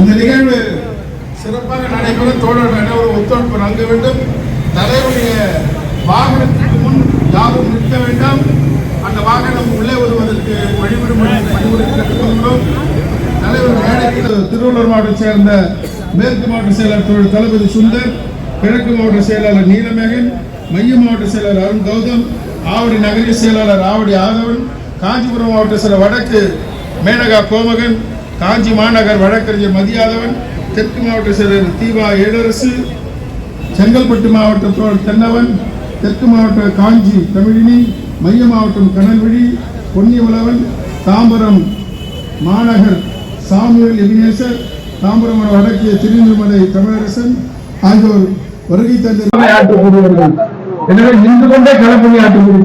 இந்த நிகழ்வு சிறப்பாக நடைபெற தோழர் அனைவரும் ஒத்துழைப்பு நல்க வேண்டும். தலைவருடைய வாகனத்திற்கு முன் யாரும் நிற்க வேண்டாம். அந்த வாகனம் உள்ளே வருவதற்கு வழிவிடும் பணிபுரி தலைவர் மேடைக்கு திருவள்ளூர் மாவட்டத்தை சேர்ந்த மேற்கு மாவட்ட செயலாளர் தளபதி சுந்தர் கிழக்கு மாவட்ட செயலாளர் நீலமேகன் மைய மாவட்ட செயலாளர் அருண் கௌதம் ஆவடி நகரிய செயலாளர் ஆவடி ஆதவன் காஞ்சிபுரம் மாவட்ட செயலர் வடக்கு மேனகா கோமகன் காஞ்சி மாநகர் வழக்கறிஞர் மதியாதவன் தெற்கு மாவட்ட செயலர் தீபா ஏழரசு செங்கல்பட்டு மாவட்டம் தோழர் தென்னவன் தெற்கு மாவட்ட காஞ்சி தமிழினி மைய மாவட்டம் கனல்விழி பொன்னியவளவன் தாம்பரம் மாநகர் சாமுவேல் எபினேசர் தாம்பரம் வடக்கிய திருநெல்மலை தமிழரசன் ஆகியோர் வருகை தந்து ஆற்றக்கூடியவர்கள் எனவே நின்று கொண்டே களப்பணி ஆற்றக்கூடிய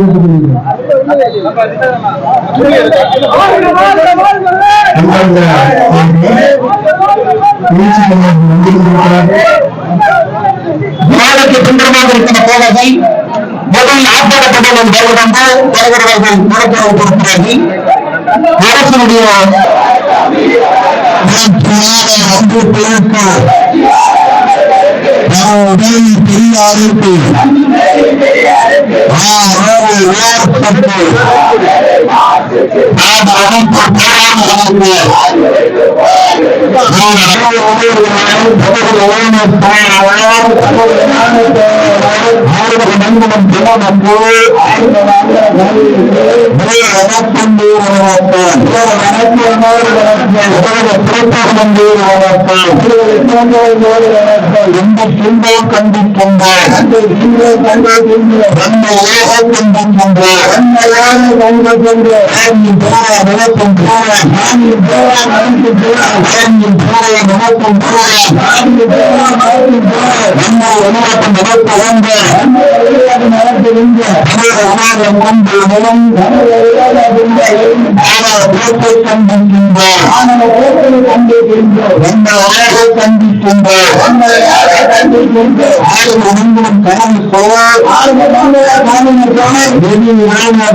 கேட்டுக்கொள்கிறோம் நாளைக்கு பின்பற்றமாக இருக்கிற தோழர்கள் முதல் ஆப்பாடப்பட்டவர்கள் வருவதென்று தலைவர்கள் நடத்துவது கொடுக்கிறார்கள் அரசனுடைய எந்த சிந்தோ கண்டிக்கின்ற அந்த உலகத்தின் Bom dia. அன்பு பெருக்கு பெரியாருக்கு கண்டிக்கின்றார் மனக்கு மனத்தை கடந்து நடந்து எனக்கு மனத்தை காலத்து நிறுத்து ஆவண கழகம் தடுத்து நிறுத்து காலத்து நிறுத்து இந்திய அன்பு அரசு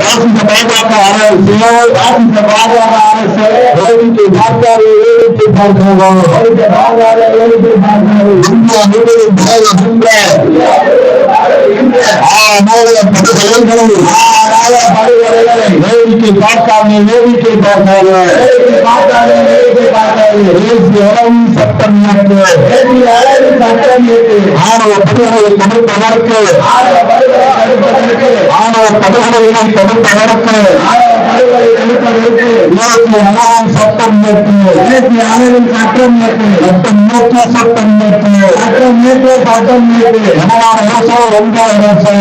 ராசித பாஜக அரசு ராசித பாஜக அரசு வேடிக்கை பார்க்காது வேடிக்கை வேடிக்கை பார்க்காத வேடிக்கை பார்க்கிறோம் இந்திய முழுவதும் பாதுகாக்கின்ற வேடிக்கை பார்க்காம வேடிக்கை பார்க்காத சட்டம் ஆணவ படுகொலை தடுப்பதற்கு ஆணவ படுகொலைகளை தடுப்பதற்கு சட்டம் இயற்று இருபத்தி சட்டம் இயற்று சட்டம் இயற்ற சட்டம் இயற்று சட்டம் இயற்ற சட்டம் இயற்று தமிழ்நாடு அரசு ஒன்றிய அரசு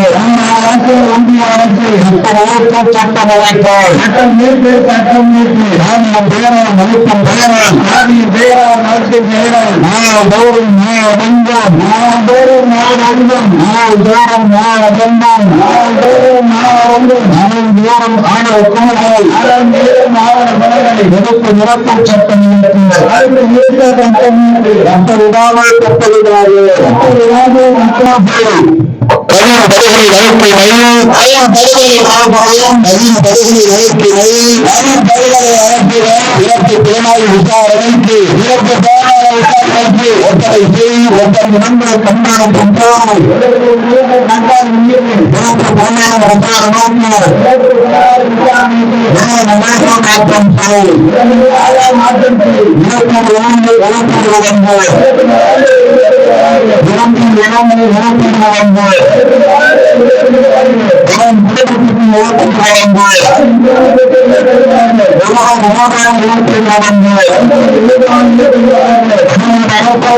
அரசு ஒன்றிய அரசு சட்டம் இயற்ற சட்டம் அமைத்தார் சட்டம் இயற்று சட்டம் இயற்று ராணியம் பேரன் மறுக்கும் பேரன். ராணியம் பேரன் மறுக்கும் பேரன் நாள் தோறும் நாள் அடைந்தோம் நாள் தோறும் நாள் அடைந்தோம் நாள் ஆணவ குமரலை அறம் நேரம் சட்டம் இயற்றினர் அடுத்து இயற்ற சட்டம் படுகொலை படுகொலை படுகொலை படுகொலை இறப்பு விசாரணைக்கு இறப்பு புலனாய்வு விசாரணைக்கு ஒத்தனை செய் ஒத்தனை நண்பர் கண்காணம் கொண்டாடும் இறப்பு புலனாய்வு விசாரணை மாற்றம் செய் இறப்பு உணர்ந்து உணர்ந்து. வந்து இறந்து இறந்து இறந்து வந்து அவன் விடுதலைக்கு ஓட்டம் வழங்கு உலகம் உலகம் ஓட்டு வழங்கு சட்டம்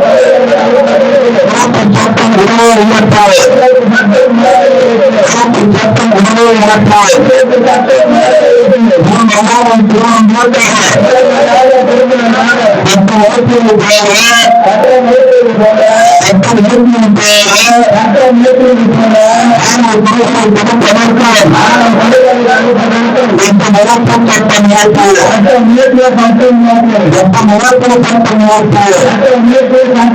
சட்டம் உணவு உயர்த்தாது திருமணம் பத்து வழக்குகள் தேவை பத்து வழக்குகள்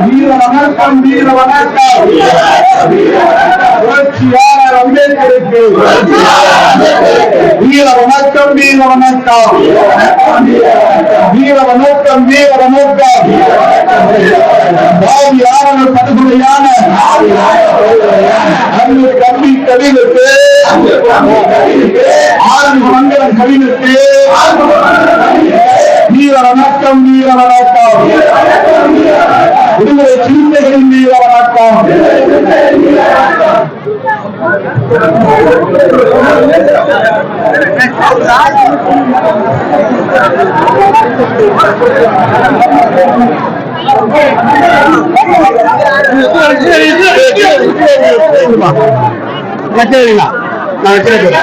வீர வணக்கம் வீர வணக்கம் புரட்சியாளர் அம்பேத்கருக்கு வீர வணக்கம் வீர வணக்கம் வீர வணக்கம் வீர வணக்கம் பாவி ஆரணர் படுகொலையான அந்த கல்வி கவிழுக்கு ஆறு மண்டலம் கவிழுக்கு வீர வணக்கம் வீர வணக்கம் விடுதலை சிறுத்தைகளின் வீர வணக்கம் சரிங்களா நான் வச்சிருக்கேன்